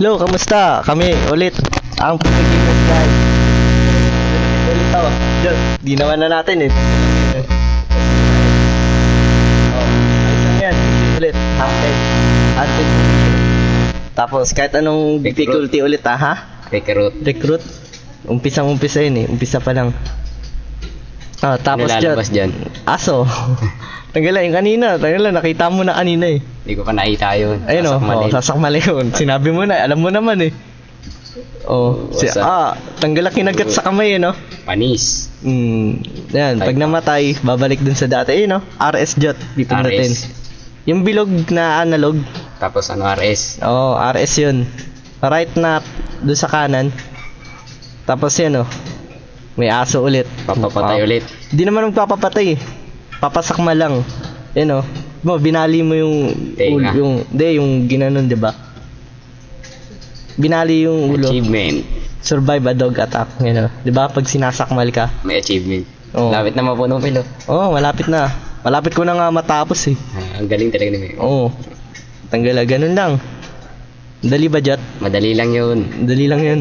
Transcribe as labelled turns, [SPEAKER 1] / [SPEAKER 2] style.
[SPEAKER 1] Hello, kamusta? Kami ulit ang Pilipinas guys. Ulit Di naman na natin eh. Oh, yan. Ulit. Hunted. Hunted. Tapos kahit anong
[SPEAKER 2] Recruit.
[SPEAKER 1] difficulty ulit ah, ha?
[SPEAKER 2] Recruit.
[SPEAKER 1] Recruit. Umpisang umpisa yun eh. Umpisa pa lang. Ah, tapos
[SPEAKER 2] Nilalabas
[SPEAKER 1] dyan.
[SPEAKER 2] dyan.
[SPEAKER 1] Aso. Tanggalan yung kanina. Tanggalan, nakita mo na kanina eh.
[SPEAKER 2] Hindi ko pa nakita yun.
[SPEAKER 1] Ayun o, oh,
[SPEAKER 2] mali.
[SPEAKER 1] sasakmali yun. Sinabi mo na, alam mo naman eh. Oh, si,
[SPEAKER 2] Wasa-
[SPEAKER 1] ah, tanggal ang kinagat sa kamay eh, no?
[SPEAKER 2] Panis.
[SPEAKER 1] Hmm, yan, pag namatay, babalik dun sa dati. Eh, no? RS Jot, pipindutin.
[SPEAKER 2] RS.
[SPEAKER 1] Yung bilog na analog,
[SPEAKER 2] Tapos ano, RS.
[SPEAKER 1] oh, RS yun. Right na dun sa kanan. Tapos yan, oh. May aso ulit.
[SPEAKER 2] Papapatay ulit.
[SPEAKER 1] Di naman magpapapatay eh. Papasakma lang. Yan oh. Mo, binali mo yung
[SPEAKER 2] Tenga.
[SPEAKER 1] ul- yung hindi yung ginanon, 'di ba? Binali yung ulo.
[SPEAKER 2] Achievement.
[SPEAKER 1] Survive a dog attack, yan oh. 'Di ba? Pag sinasakmal ka.
[SPEAKER 2] May achievement.
[SPEAKER 1] Oo.
[SPEAKER 2] Lapit na mapuno pilo.
[SPEAKER 1] Oh, malapit na. Malapit ko na nga matapos eh.
[SPEAKER 2] Ah, ang galing talaga ni May.
[SPEAKER 1] Oo. Tanggal ganun lang. Dali ba, Jot?
[SPEAKER 2] Madali lang yun.
[SPEAKER 1] Dali lang 'yun.